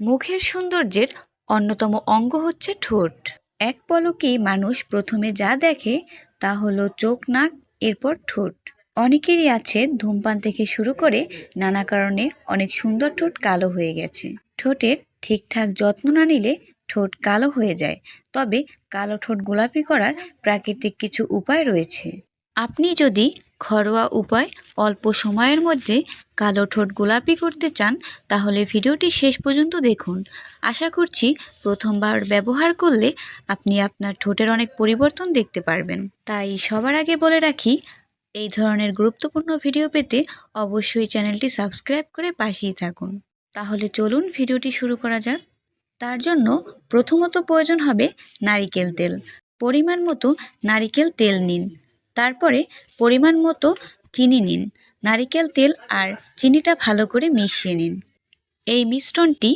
মুখের সৌন্দর্যের অন্যতম অঙ্গ হচ্ছে ঠোঁট। এক পলকেই মানুষ প্রথমে যা দেখে তা হলো চোখ, নাক, এরপর ঠোঁট। অনেকেরই আছে ধূমপান থেকে শুরু করে নানা কারণে অনেক সুন্দর ঠোঁট কালো হয়ে গেছে। ঠোঁটের ঠিকঠাক যত্ন না নিলে ঠোঁট কালো হয়ে যায়, তবে কালো ঠোঁট গোলাপি করার প্রাকৃতিক কিছু উপায় রয়েছে। আপনি যদি ঘরোয়া উপায় অল্প সময়ের মধ্যে কালো ঠোঁট গোলাপি করতে চান, তাহলে ভিডিওটি শেষ পর্যন্ত দেখুন। আশা করছি প্রথমবার ব্যবহার করলে আপনি আপনার ঠোঁটের অনেক পরিবর্তন দেখতে পারবেন। তাই সবার আগে বলে রাখি, এই ধরনের গুরুত্বপূর্ণ ভিডিও পেতে অবশ্যই চ্যানেলটি সাবস্ক্রাইব করে পাশেই থাকুন। তাহলে চলুন ভিডিওটি শুরু করা যাক। তার জন্য প্রথমত প্রয়োজন হবে নারিকেল তেল। পরিমাণ মতো নারিকেল তেল নিন। তারপরে পরিমাণ মতো চিনি নিন, নারিকেল তেল আর চিনিটা ভালো করে মিশিয়ে নিন। এই মিশ্রণটি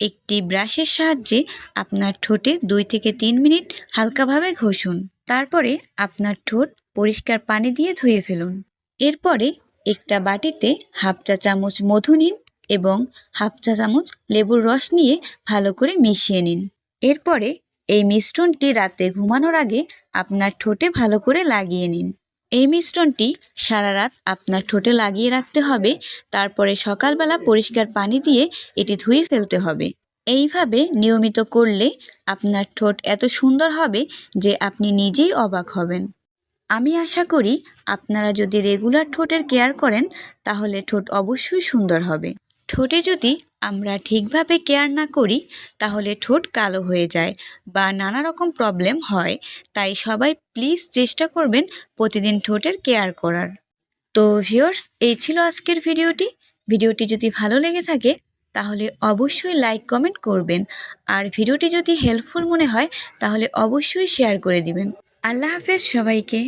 একটি ব্রাশের সাহায্যে আপনার ঠোঁটে দুই থেকে তিন মিনিট হালকাভাবে ঘষুন। তারপরে আপনার ঠোঁট পরিষ্কার পানি দিয়ে ধুয়ে ফেলুন। এরপরে একটা বাটিতে হাফ চা চামচ মধু নিন এবং হাফ চা চামচ লেবুর রস নিয়ে ভালো করে মিশিয়ে নিন। এরপরে এই মিশ্রণটি রাতে ঘুমানোর আগে আপনার ঠোঁটে ভালো করে লাগিয়ে নিন। এই মিশ্রণটি সারা রাত আপনার ঠোঁটে লাগিয়ে রাখতে হবে, তারপরে সকালবেলা পরিষ্কার পানি দিয়ে এটি ধুয়ে ফেলতে হবে। এইভাবে নিয়মিত করলে আপনার ঠোঁট এত সুন্দর হবে যে আপনি নিজেই অবাক হবেন। আমি আশা করি আপনারা যদি রেগুলার ঠোঁটের কেয়ার করেন, তাহলে ঠোঁট অবশ্যই সুন্দর হবে। ঠোঁটে যদি আমরা ঠিকভাবে কেয়ার না করি, তাহলে ঠোঁট কালো হয়ে যায় বা নানা রকম প্রবলেম হয়। তাই সবাই প্লিজ চেষ্টা করবেন প্রতিদিন ঠোঁটের কেয়ার করার। তো ভিউয়ার্স, এই ছিল আজকের ভিডিওটি। ভিডিওটি যদি ভালো লেগে থাকে, তাহলে অবশ্যই লাইক, কমেন্ট করবেন। আর ভিডিওটি যদি হেল্পফুল মনে হয়, তাহলে অবশ্যই শেয়ার করে দিবেন। আল্লাহ হাফেজ সবাইকে।